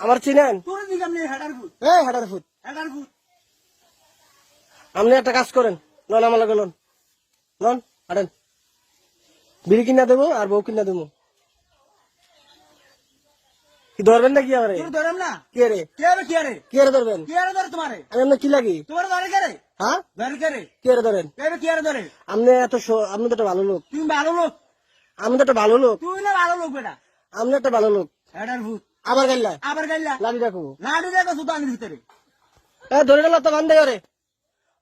আমার চিনেন? এই হেডার ফুট আপনি একটা কাজ করেন। লন আমার লগে লন লন হাঁটেন। বিড়ি কিনা দেবো আর বউ কিনা দেবো। কি ধরবেন আমারে? না? কে রে? কে রে কে রে? কে রে ধরবেন? কে রে ধরে তোমারে? আমি আপনার কি লাগি? তোমার ধরে কে রে? হ্যাঁ? ধরে কে রে? কে রে ধরেন? কে রে কে রে ধরে? আপনি এত আপনি তো একটা ভালো লোক। তুমি ভালো লোক। আমি তো একটা ভালো লোক। তুই না ভালো লোক বেটা। আপনি একটা ভালো লোক। আবার গাইলা? আবার গাইলা? লাঠি রাখব লাডু দেখো সুতানির ভিতরে। এ ধরে গেল তো বান্ধে করে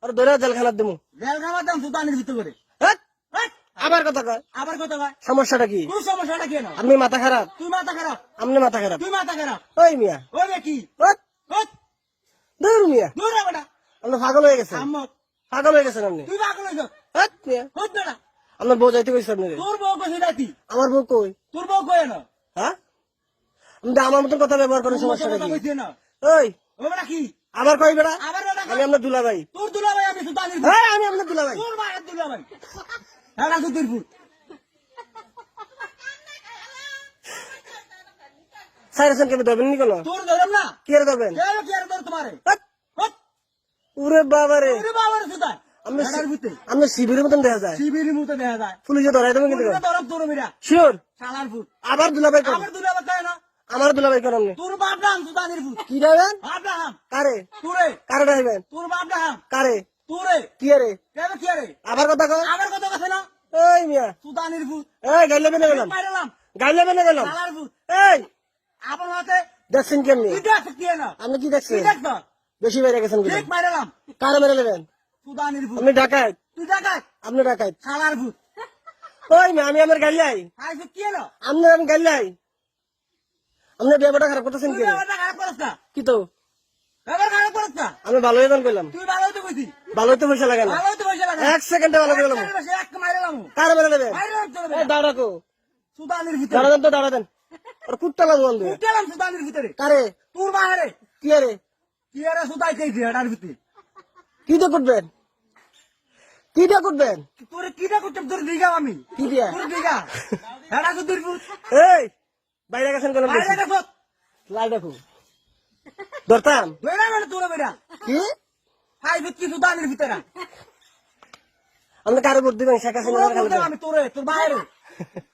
আর ধরে জেলখানার দেবো জেল খাবার দাম সুতানির ভিতরে হ্যাট! হেট! আবার কথা কয়। আবার কত ভাই সমস্যাটা কি? তোর সমস্যাটা কেন আপনি মাথা খারাপ? তুই মাথা খারাপ? আপনি মাথা খারাপ? তুই মাথা খারাপ? ওই মিয়া। ওই কি? ধুর মিয়া। দূর বেটা। আপনি পাগল হয়ে গেছেন। পাগল হয়ে গেছেন আপনি। তুই পাগল মিয়া। হট বেটা। আপনার বউ যাইতে কইছে আপনি তোর বউ আমার বউ কই? তোর বউ কই না হ্যাঁ? আমার মতন কথা ব্যবহার করেন সমস্যাটা কি? কইছে না। ওই কি? আবার কই বেড়া আমি আপনার দুলা ভাই তোর দুলা ভাই। আমি হ্যাঁ আমি আপনার দুলা ভাই তোর মায়ের দুলা ভাই সাইরেছেন কেন ধরবেন নি কেন? তোর না। কে রে ধরবেন কে রে কে রে ধর তোমারে? উরে বাবা রে হেডার ভিতরে আপনি শিবিরের মতন দেখা যায়। শিবিরের মতো দেখা যায়। পুলিশে ধরাই দেবেন কিন্তু শিওর? ফুট আবার দুলা ভাই করেন দুলা ভাই না। আমার দুলা ভাই করেন তোর বাপ নাম সুতানির ফুট কি যাবেন বাপ নাম কারে? তোরে। কারে ডাইবেন তোর বাপ নাম কারে? তোরে। কি রে কে রে কে রে আবার কথা কয়? আবার কথা না? এই মিয়া। সুতানির ফুট এই গাইলে বেনে গেলাম। মাইরালাম গাইলে বেনে গেলাম। শালার ফুট এই। আপন হাতে দেখছেন কেমনি? তুই দেখ কি না আপনি কি তুই দেখছেন দেখ তো। বেশি বেড়ে গেছেন কি ঠিক মাইরালাম কারে মেরে নেবেন? সুতানির ফুট আপনি ডাকাত। তুই দেখ আপনি ডাকাত। শালার ফুট ওই মিয়া আমি আমার গাইলাই আই। ফুট কি না আপনি আমি গাইলাই আপনি ব্যাপারটা খারাপ করতেছেন কি কি তো? ব্যাপার খারাপ করছ না। আমি ভালো হয়ে কইলাম তুই ভালো হইতে পয়সা লাগে না ভালো হইতে পয়সা লাগে এক সেকেন্ডে ভালো করে গেলাম এক মাইরালাম কারে মেরে তোর এই দাঁড়া দেন তো দাঁড়া দেন। আর কুত্তা লাগবো সুতানির ভিতরে। কারে? তোর বাহারে কি রে কি আরে সুতাই চাইছি হেডার ভিতরে? কি দিয়ে করবেন কি দিয়ে করবেন তোর কিটা করতে তোর দিঘা আমি। কি দিয়া? তোর দিঘা। হেডা সুতির ফুট এই! বাইরে গেছেন কেন বাইরে লাই দেখো। ধরতাম। বেড়া মানে তোর বেড়া কি? হাই ফুট কি সুতানির ভিতরে। আপনি কারে ভোট দিবেন শেখ হাসিনা? আমি তোরে তোর বাহারে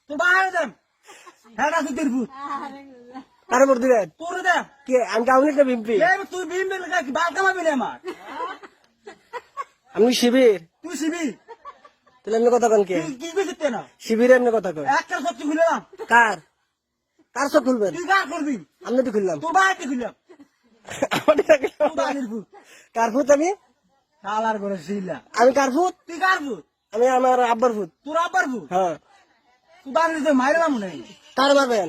তোর বাহারে দেন। হেডা সুতির ফুট কারে ভোট দিবেন তোর দে কে? আমি কাউনি না বিম্পি এই তুই বিল কি? বাল কামাবি না আমার? আমি শিবির। তুই শিবি তাহলে এমনি কথা কন কে? কি কইছিস না? শিবিরে এমনি কথা কয় একটা সত্যি খুললাম কার? কার সব খুলবেন? আমি তো খুললাম। তোর বাহারকে খুললাম। আমার টাকা সুতানির ফুট কার ফুট আমি? শালার করে আমি কার ফুট তুই কার ফুট আমি আমার আব্বার ফুট তোর আব্বার ফুট হ্যাঁ। নাই। কার মারবেন?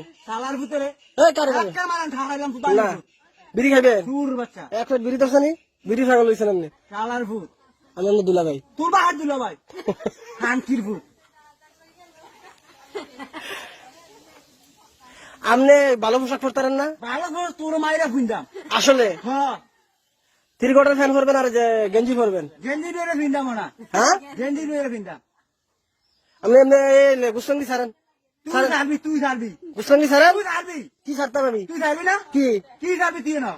ভিতরে এই কার না। বিড়ি খাইবেন? বাচ্চা। এক প্লেট বিড়ি দর্শনি বিড়ি ফাগল লইছেন আপনি? শালার ফুট আমি দুলা ভাই তোর বাহার দিল ভাই ফুট আপনি ভালো পোশাক পরতারেন না? ভালো করে তোর মাইরা ফুইন্দাম আসলে? হ্যাঁ। থ্রি কোয়ার্টার ফ্যান করবেন আর যে গেঞ্জি পরবেন? গেঞ্জি বেড়ে ফিন্দাম না হ্যাঁ? গেঞ্জি বেড়ে ফিন্দাম আপনি এমনি গুসঙ্গি ছাড়েন। তুই তুই গুসঙ্গি ছাড়েন? তুই কি ছাড়তাম আমি? তুই ছাড়বি না? কি? কি ছাড়বি তুই না